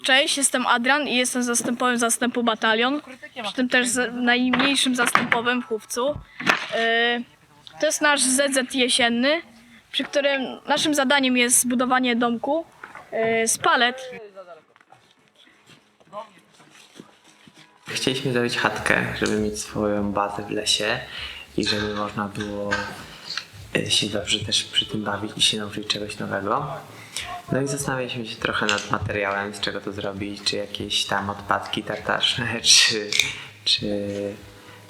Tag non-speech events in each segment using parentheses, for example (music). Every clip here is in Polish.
Cześć, jestem Adrian i jestem zastępowym zastępu batalion, przy tym też najmniejszym zastępowym w chówcu. Yy, To jest nasz ZZ jesienny, przy którym naszym zadaniem jest zbudowanie domku yy, z palet. Chcieliśmy zrobić chatkę, żeby mieć swoją bazę w lesie i żeby można było e, się dobrze też przy tym bawić i się nauczyć czegoś nowego. No i zastanawialiśmy się trochę nad materiałem, z czego to zrobić, czy jakieś tam odpadki tartaczne, (laughs) czy, czy,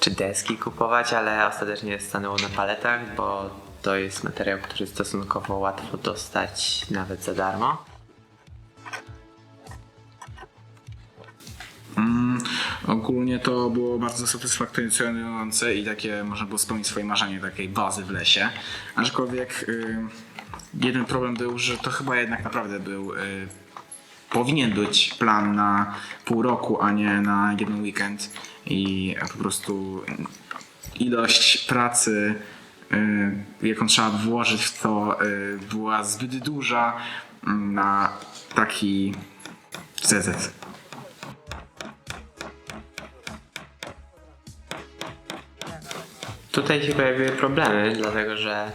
czy deski kupować, ale ostatecznie stanęło na paletach, bo to jest materiał, który stosunkowo łatwo dostać nawet za darmo. Mm, ogólnie to było bardzo satysfakcjonujące i takie można było spełnić swoje marzenie takiej bazy w lesie. Aczkolwiek y, jeden problem był, że to chyba jednak naprawdę był y, powinien być plan na pół roku, a nie na jeden weekend i po prostu ilość pracy y, jaką trzeba włożyć w to y, była zbyt duża mm, na taki CZ. Tutaj się pojawiły problemy, dlatego że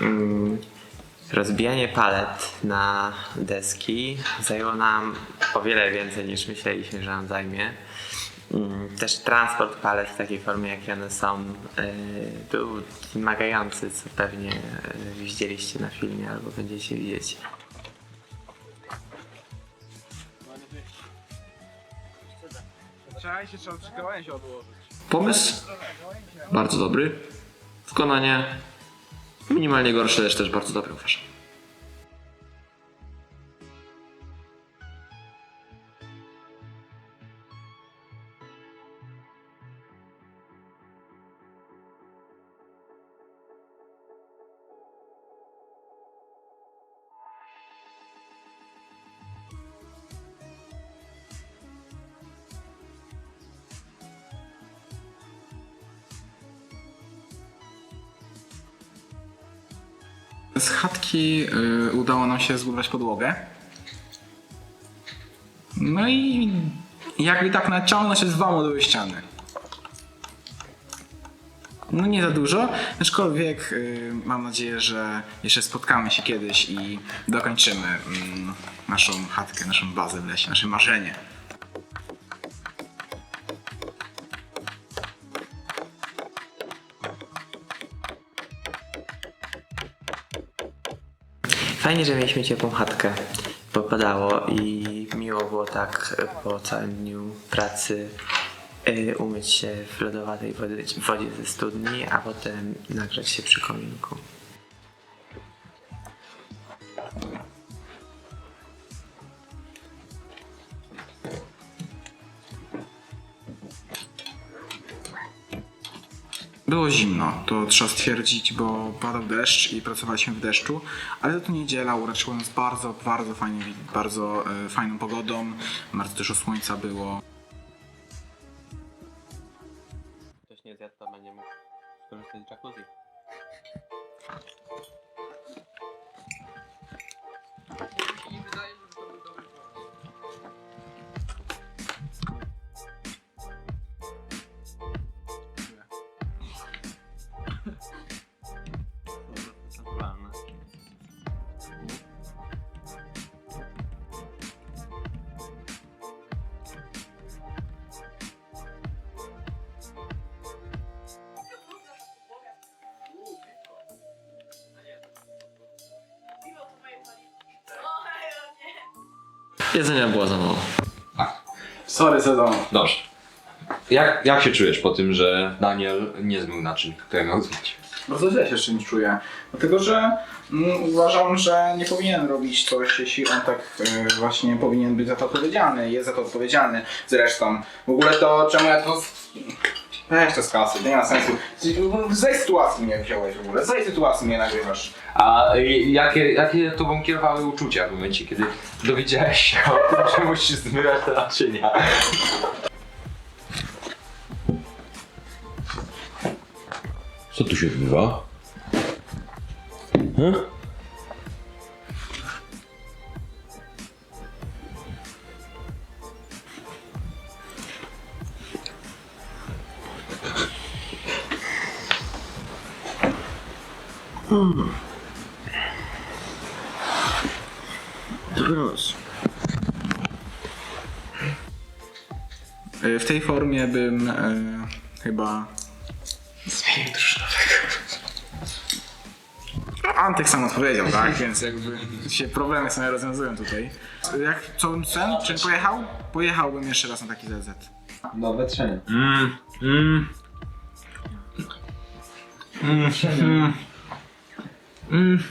mm, rozbijanie palet na deski zajęło nam o wiele więcej niż myśleliśmy, że nam zajmie. Mm, Też transport palet w takiej formie, jakie one są, yy, był wymagający, co pewnie yy, widzieliście na filmie albo będziecie widzieć. Trzeba się trzeba przy gałęzi odłożyć. Pomysł bardzo dobry. Wykonanie minimalnie gorsze, lecz też bardzo dobre uważam. Z chatki y, udało nam się zbudować podłogę. No i jakby tak naciągnąć jest dwa moduły ściany. No nie za dużo, aczkolwiek y, mam nadzieję, że jeszcze spotkamy się kiedyś i dokończymy mm, naszą chatkę, naszą bazę w lesie, nasze marzenie. Fajnie, że mieliśmy ciepłą chatkę, bo padało i miło było tak po całym dniu pracy y, umyć się w lodowatej wodzie, wodzie ze studni, a potem nagrzać się przy kominku. Było zimno, to trzeba stwierdzić, bo padał deszcz i pracowaliśmy w deszczu, ale to niedziela uraczyła nas bardzo, bardzo fajnie, bardzo e, fajną pogodą, bardzo dużo słońca było. Ktoś nie zjadł, to będzie mógł skorzystać z jacuzzi. Jedzenia było za mało. Sorry, sezon. Dobrze. Jak, jak się czujesz po tym, że Daniel nie zmył naczyń, które miał zmyć? Bardzo źle się z czymś czuję, dlatego że mm, uważam, że nie powinien robić coś, jeśli on tak e, właśnie powinien być za to odpowiedzialny, jest za to odpowiedzialny zresztą. W ogóle to, czemu ja to... Weź to z kasy, nie ma sensu. Z tej sytuacji mnie wziąłeś w ogóle, z tej sytuacji mnie nagrywasz. A y, jakie, jakie tobą kierowały uczucia w momencie, kiedy dowiedziałeś się o tym, (laughs) że musisz zmywać te naczynia? Co tu się odbywa? Hm? E, w tej formie bym e, chyba zmienił Antek sam odpowiedział, tak? (laughs) Więc jakby się problemy same rozwiązują tutaj. Jak, co bym? Czy pojechał? Pojechałbym jeszcze raz na taki ZZ. Nowe trzenie. Mm, mm. Mm, mm. Mm.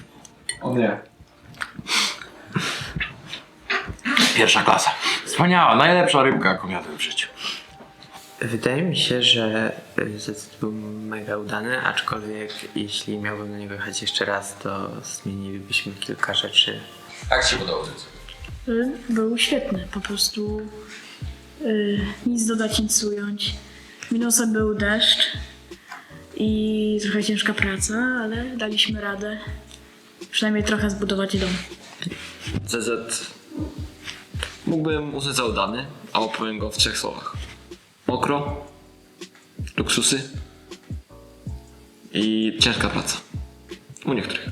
O nie. Pierwsza klasa. Wspaniała, najlepsza rybka, jaką jadłem w życiu. Wydaje mi się, że y, ZZ był mega udany, aczkolwiek jeśli miałbym na niego jechać jeszcze raz, to zmienilibyśmy kilka rzeczy. Jak ci się podobał ZZ? Y, Był świetny, po prostu y, nic dodać, nic ująć. Minusem był deszcz i trochę ciężka praca, ale daliśmy radę przynajmniej trochę zbudować dom. CZ mógłbym uznać za udany, a opowiem go w trzech słowach. Mokro, luksusy i ciężka praca. U niektórych.